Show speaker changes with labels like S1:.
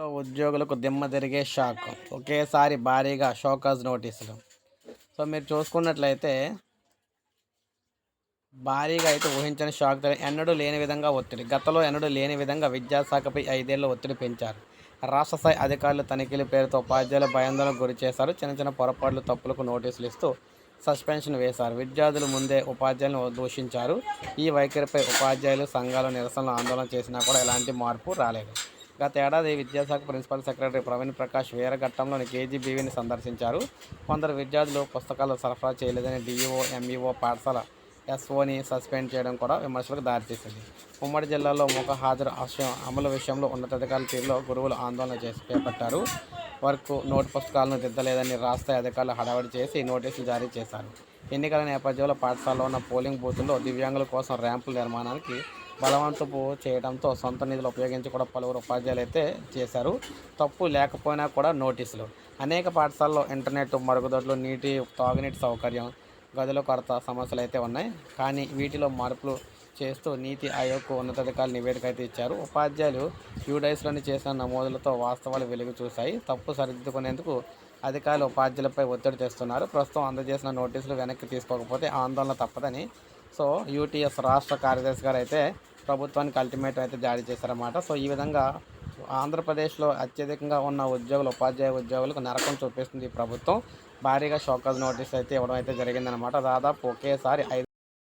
S1: లో ఉద్యోగులకు దిమ్మ తిరిగే షాక్. ఒకేసారి భారీగా షోకాజ్ నోటీసులు. సో మీరు చూసుకున్నట్లయితే భారీగా అయితే ఊహించని షాక్ ఎన్నడూ లేని విధంగా ఒత్తిడి. గతంలో ఎన్నడూ లేని విధంగా విద్యాశాఖపై ఐదేళ్ళు ఒత్తిడి పెంచారు. రాష్ట్ర స్థాయి అధికారులు తనిఖీల పేరుతో ఉపాధ్యాయులు భయాందోళనకు గురి చేశారు. చిన్న చిన్న పొరపాట్లు తప్పులకు నోటీసులు ఇస్తూ సస్పెన్షన్ వేశారు. విద్యార్థులు ముందే ఉపాధ్యాయులను దూషించారు. ఈ వైఖరిపై ఉపాధ్యాయులు సంఘాలు నిరసనలు ఆందోళన చేసినా కూడా ఎలాంటి మార్పు రాలేదు. గత ఏడాది విద్యాశాఖ ప్రిన్సిపల్ సెక్రటరీ ప్రవీణ్ ప్రకాష్ వీరఘట్టంలోని కేజీబీవీని సందర్శించారు. కొందరు విద్యార్థులు పుస్తకాలు సరఫరా చేయలేదని డిఈఓ ఎంఈఓ పాఠశాల ఎస్ఓని సస్పెండ్ చేయడం కూడా విమర్శలకు దారితీసింది. ఉమ్మడి జిల్లాలో ముఖ హాజరు ఆశయం అమలు విషయంలో ఉన్నతాధికారుల తీరులో గురువులు ఆందోళన చేసి చేపట్టారు వర్క్ నోట్ పుస్తకాలను దిద్దలేదని రాష్ట్ర అధికారులు హడావడి చేసి నోటీసులు జారీ చేశారు. ఎన్నికల నేపథ్యంలో పాఠశాలలో ఉన్న పోలింగ్ బూతుల్లో దివ్యాంగుల కోసం ర్యాంపుల నిర్మాణానికి బలవంతపు చేయడంతో సొంత నిధులు ఉపయోగించి కూడా పలువురు ఉపాధ్యాయులు అయితే చేశారు. తప్పు లేకపోయినా కూడా నోటీసులు. అనేక పాఠశాలలో ఇంటర్నెట్ మరుగుదొడ్లు నీటి తాగునీటి సౌకర్యం గదుల కొరత సమస్యలు అయితే ఉన్నాయి. కానీ వీటిలో మార్పులు చేస్తూ నీతి ఆయోగ్కు ఉన్నతాధికారులు నివేదిక అయితే ఇచ్చారు. ఉపాధ్యాయులు యూడైస్లోని చేసిన నమోదులతో వాస్తవాలు వెలుగు చూశాయి. తప్పు సరిదిద్దుకునేందుకు అధికారులు ఉపాధ్యాయులపై ఒత్తిడి తెస్తున్నారు. ప్రస్తుతం అందజేసిన నోటీసులు వెనక్కి తీసుకోకపోతే ఆందోళన తప్పదని సో యూటీఎస్ రాష్ట్ర కార్యదర్శి గారు అయితే ప్రభుత్వానికి అల్టిమేట్ అయితే జారీ చేశారన్నమాట. సో ఈ విధంగా ఆంధ్రప్రదేశ్లో అత్యధికంగా ఉన్న ఉద్యోగులు ఉపాధ్యాయ ఉద్యోగులకు నరకం చూపిస్తుంది ఈ ప్రభుత్వం. భారీగా షోకాజ్ నోటీస్ అయితే ఇవ్వడం అయితే జరిగిందనమాట దాదాపు ఒకేసారి ఐదు